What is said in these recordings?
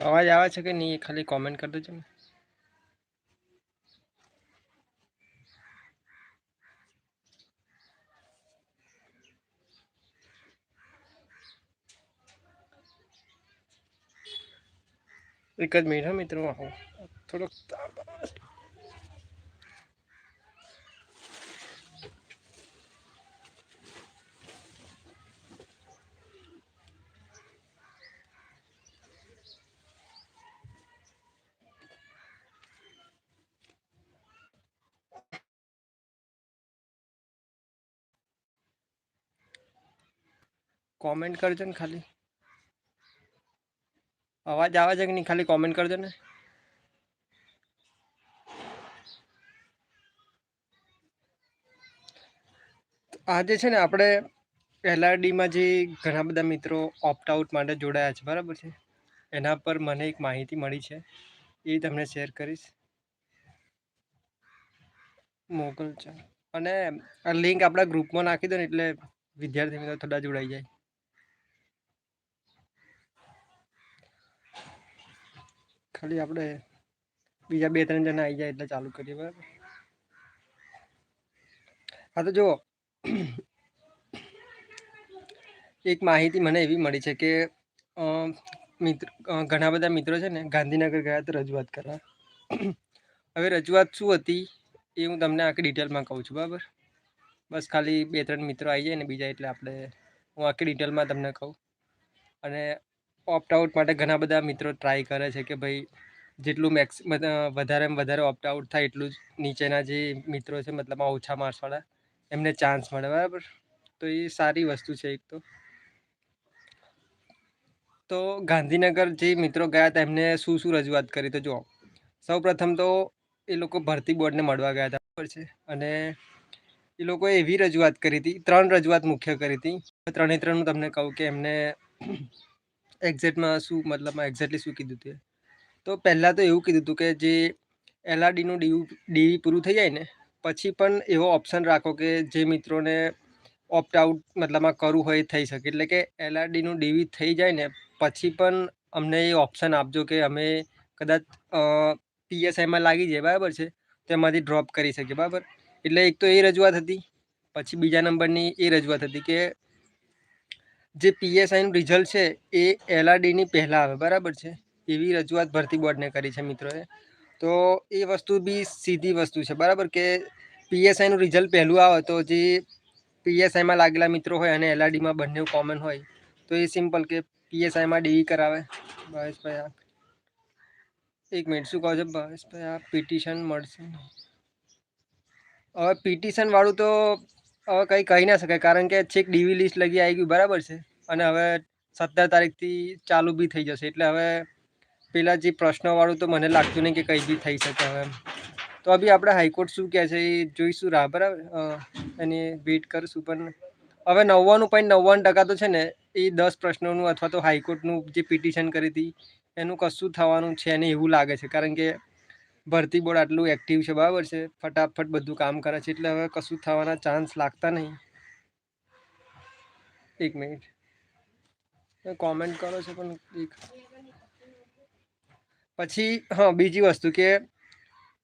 અવાજ આવે છે કે નહીં એ ખાલી કોમેન્ટ કરી દેજો ને એક જ મિનિટ હા મિત્રો હું થોડોક કોમેન્ટ કરજો ને ખાલી. અવાજ આવે છે કે નહીં? ખાલી કોમેન્ટ કરજો ને. આજે છે ને આપણે એલઆરડીમાં જે ઘણા બધા મિત્રો ઓપ્ટ આઉટ માટે જોડાયા છે, બરાબર છે? એના પર મને એક માહિતી મળી છે. એ તમને શેર કરીશ. મોકલ છે અને આ લિંક આપણા ગ્રુપમાં નાખી દો ને એટલે વિદ્યાર્થી મિત્રો થોડા જોડાઈ જાય. ખાલી આપણે બીજા બે ત્રણ જણા આવી જાય એટલે ચાલુ કરીએ, બરાબર? હા, તો જુઓ. એક માહિતી મને એવી મળી છે કે મિત્ર ઘણા બધા મિત્રો છે ને ગાંધીનગર ગયા તો રજૂઆત કરવા. હવે રજૂઆત શું હતી એ હું તમને આખી ડિટેલમાં કહું છું, બરાબર? બસ ખાલી બે ત્રણ મિત્રો આવી જાય ને બીજા એટલે આપણે હું આખી ડિટેલમાં તમને કહું. અને ઓપ્ટ આઉટ માટે ઘણા બધા મિત્રો ટ્રાય કરે છે કે ભાઈ જેટલું મેક્સ વધારેમાં વધારે ઓપ્ટ આઉટ થાય એટલું જ નીચેના જે મિત્રો છે, મતલબ ઓછા માર્ક્સવાળા એમને ચાન્સ મળે, બરાબર? તો એ સારી વસ્તુ છે એક તો. તો ગાંધીનગર જે મિત્રો ગયા હતા, એમને શું શું રજૂઆત કરી? તો જુઓ, સૌ પ્રથમ તો એ લોકો ભરતી બોર્ડને મળવા ગયા હતા, બરાબર છે? અને એ લોકોએ એવી રજૂઆત કરી હતી, ત્રણ રજૂઆત મુખ્ય કરી હતી. ત્રણે ત્રણ હું તમને કહું કે એમને એક્ઝેક્ટમાં શું, મતલબમાં એક્ઝેક્ટલી શું કીધું તે તો પહેલાં તો એવું કીધું હતું કે જે એલઆરડીનું ડીયુ ડીવી પૂરું થઈ જાય ને, પછી પણ એવો ઓપ્શન રાખો કે જે મિત્રોને ઓપ્ટ આઉટ મતલબમાં કરવું હોય થઈ શકે. એટલે કે એલઆરડીનું ડીવી થઈ જાય ને, પછી પણ અમને એ ઓપ્શન આપજો કે અમે કદાચ પીએસઆઈમાં લાગી જાય, બરાબર છે? તેમાંથી ડ્રોપ કરી શકીએ, બરાબર? એટલે એક તો એ રજૂઆત હતી, પછી બીજા નંબરની એ રજૂઆત હતી કે જે પીએસઆઈનું રિઝલ્ટ છે, એ એલઆરડીની પહેલાં આવે, બરાબર છે? એવી રજૂઆત ભરતી બોર્ડને કરી છે મિત્રોએ. તો એ વસ્તુ બી સીધી વસ્તુ છે, બરાબર? કે પીએસઆઈનું રિઝલ્ટ પહેલું આવે તો જે પીએસઆઈમાં લાગેલા મિત્રો હોય અને એલઆરડીમાં બંને કોમન હોય, તો એ સિમ્પલ કે પીએસઆઈમાં ડીઈ કરાવે. ભાવેશભાઈ આ એક મિનિટ શું કહો છો? ભાવેશભાઈ આ પિટિશન મળશે. હવે પિટિશનવાળું તો હવે કંઈ કહી ના શકાય, કારણ કે છેક ડીવી લિસ્ટ લગી આવી ગયું, બરાબર છે. અને હવે સત્તર તારીખથી ચાલુ બી થઈ જશે. એટલે હવે પેલા જે પ્રશ્નવાળું તો મને લાગતું નહીં કે કંઈ બી થઈ શકે હવે તો બી આપણે હાઈકોર્ટ શું કહે છે એ જોઈશું રાહ, બરાબર? એની વેઇટ કરશું, પણ હવે નવ્વાણું પોઈન્ટ નવ્વાણું ટકા તો છે ને, એ દસ પ્રશ્નોનું અથવા તો હાઈકોર્ટનું જે પિટિશન કરી હતી, એનું કશું થવાનું છે ને એવું લાગે છે. કારણ કે ભરતી બોર્ડ આટલું એક્ટિવ છે, બરાબર છે? ફટાફટ બધું કામ કરે છે, એટલે હવે કશું થવાના ચાન્સ લાગતા નહીં. એક મિનિટ કોમેન્ટ કરો છો પણ એક. પછી, હા, બીજી વસ્તુ કે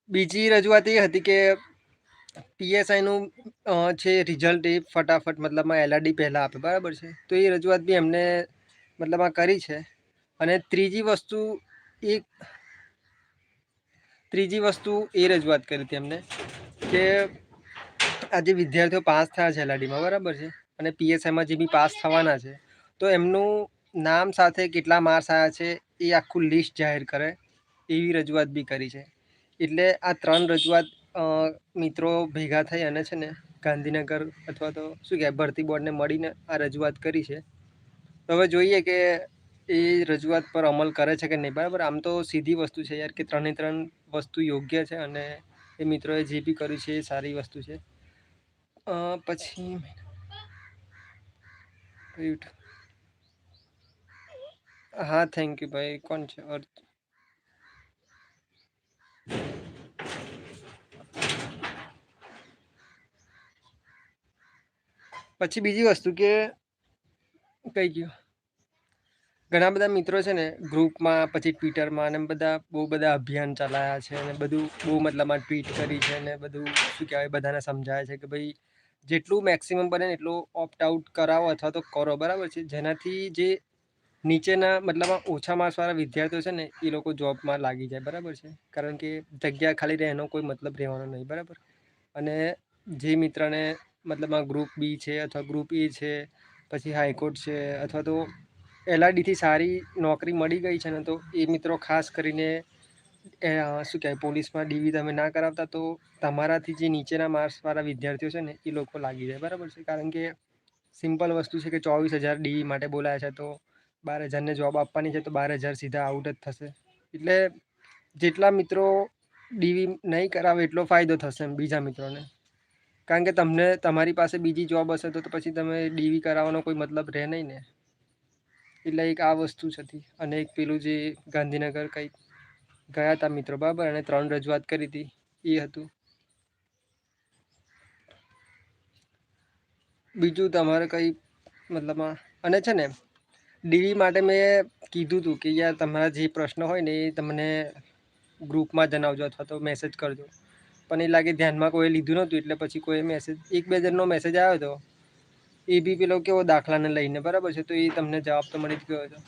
બીજી રજૂઆત એ હતી કે પીએસઆઈનું છે રિઝલ્ટ એ ફટાફટ મતલબમાં એલઆરડી પહેલાં આપે, બરાબર છે? તો એ રજૂઆત બી એમને મતલબમાં કરી છે. અને ત્રીજી વસ્તુ એક ત્રીજી વસ્તુ એ રજૂઆત કરી હતી એમને કે આજે વિદ્યાર્થીઓ પાસ થયા છે એલઆરડીમાં, બરાબર છે? અને પીએસઆઈમાં જે બી પાસ થવાના છે, તો એમનું નામ સાથે કેટલા માર્ક્સ આવ્યા છે એ આખું લિસ્ટ જાહેર કરે એવી રજૂઆત બી કરી છે. એટલે આ ત્રણ રજૂઆત મિત્રો ભેગા થઈ અને છે ને ગાંધીનગર અથવા તો શું કહેવાય, ભરતી બોર્ડને મળીને આ રજૂઆત કરી છે. તો હવે જોઈએ કે એ રજૂઆત પર અમલ કરે છે કે નહીં? બરાબર? આમ તો સીધી વસ્તુ છે યાર કે ત્રણે ત્રણ વસ્તુ યોગ્ય છે અને એ મિત્રોએ જે બી કર્યું છે એ સારી વસ્તુ છે. પછી હા થેન્ક યુ ભાઈ. કોણ છે? અર્થ. પછી બીજી વસ્તુ કે, કઈ ગયું? ઘણા બધા મિત્રો છે ને ગ્રુપમાં, પછી ટ્વિટરમાં અને બધા બહુ બધા અભિયાન ચલાવ્યા છે અને બધું બહુ મતલબમાં ટ્વીટ કરી છે ને બધું શું કહેવાય, બધાને સમજાય છે કે ભાઈ જેટલું મેક્સિમમ બને ને એટલું ઓપ્ટ આઉટ કરાવો અથવા તો કરો, બરાબર છે? જેનાથી જે નીચેના મતલબમાં ઓછા માર્ક્સવાળા વિદ્યાર્થીઓ છે ને એ લોકો જોબમાં લાગી જાય, બરાબર છે? કારણ કે જગ્યા ખાલી રહે એનો કોઈ મતલબ રહેવાનો નહીં, બરાબર? અને જે મિત્રને મતલબમાં ગ્રુપ બી છે અથવા ગ્રુપ એ છે, પછી હાઈકોર્ટ છે અથવા તો એલઆરડીથી સારી નોકરી મળી ગઈ છે ને તો એ મિત્રો ખાસ કરીને શું કહેવાય, પોલીસમાં ડીવી તમે ના કરાવતા તો તમારાથી જે નીચેના માર્ક્સવાળા વિદ્યાર્થીઓ છે ને, એ લોકો લાગી જાય. બરાબર છે? કારણ કે સિમ્પલ વસ્તુ છે કે ચોવીસ હજાર ડીવી માટે બોલાયા છે તો બાર હજારને જોબ આપવાની છે તો બાર હજાર સીધા આઉટ જ થશે. એટલે જેટલા મિત્રો ડીવી નહીં કરાવે એટલો ફાયદો થશે એમ બીજા મિત્રોને. કારણ કે તમને તમારી પાસે બીજી જોબ હશે તો પછી તમે ડીવી કરાવવાનો કોઈ મતલબ રહે નહીં ને. એટલે એક આ વસ્તુ જ હતી. અને એક પેલું જે ગાંધીનગર કંઈક ગયા હતા મિત્રો, બરાબર? અને ત્રણ રજૂઆત કરી હતી એ હતું. બીજું તમારે કંઈ મતલબમાં અને છે ને ડીવી માટે મેં કીધું હતું કે યાર તમારા જે પ્રશ્ન હોય ને એ તમને ગ્રુપમાં જણાવજો અથવા તો મેસેજ કરજો. પણ એ લાગે ધ્યાનમાં કોઈ લીધું નહોતું, એટલે પછી કોઈ મેસેજ એક બે જણનો મેસેજ આવ્યો હતો એ બી પેલો કેવો દાખલાને લઈને, બરાબર છે? તો એ તમને જવાબ તો મળી જ ગયો હતો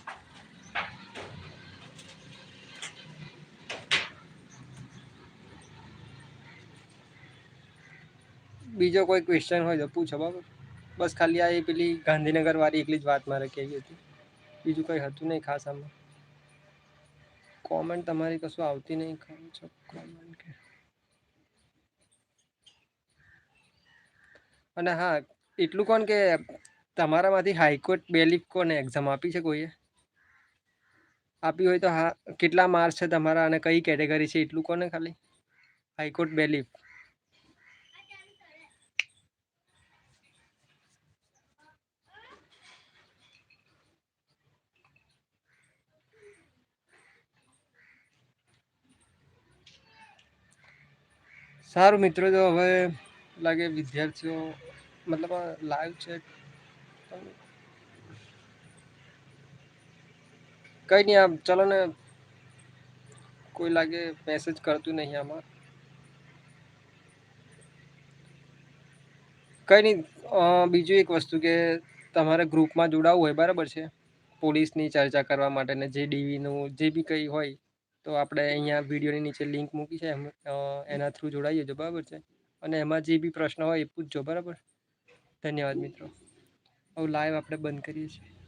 બીજો કોઈ ક્વેશ્ચન હોય તો પૂછો, બરાબર? બસ ખાલી આ એ પેલી ગાંધીનગર વાળી એકલી જ વાત મારે કહેવી હતી. બીજું કંઈ હતું નહીં ખાસ આમાં. કોમેન્ટ તમારી કશું આવતી નહીં, ખરું છો? કોમેન્ટ કે અને હા એટલું કોણ કે તમારામાંથી હાઈકોર્ટ બેલીફ કોને એક્ઝામ આપી છે કોઈએ? આપી હોય તો હા, કેટલા માર્ક્સ છે તમારા અને કઈ કેટેગરી છે એટલું કોને ખાલી? હાઈકોર્ટ બેલીફ સારું મિત્રો, તો હવે લાગે વિદ્યાર્થીઓ મતલબ લાઈવ છે. કંઈ નહીં આમ ચલો ને. કોઈ લાગે મેસેજ કરતું નહીં આમાં. કંઈ નહીં બીજું એક વસ્તુ કે તમારે ગ્રુપમાં જોડાવવું હોય, બરાબર છે? પોલીસની ચર્ચા કરવા માટે ને જે ડીવીનું, જે બી કંઈ હોય, તો આપણે અહીંયા વિડીયોની નીચે લિંક મૂકી છે એના થ્રુ જોડાઈ જજો, બરાબર છે? અને એમાં જે બી પ્રશ્ન હોય એ પૂછજો, બરાબર? ધન્યવાદ મિત્રો. આવું લાઈવ આપણે બંધ કરીએ છીએ.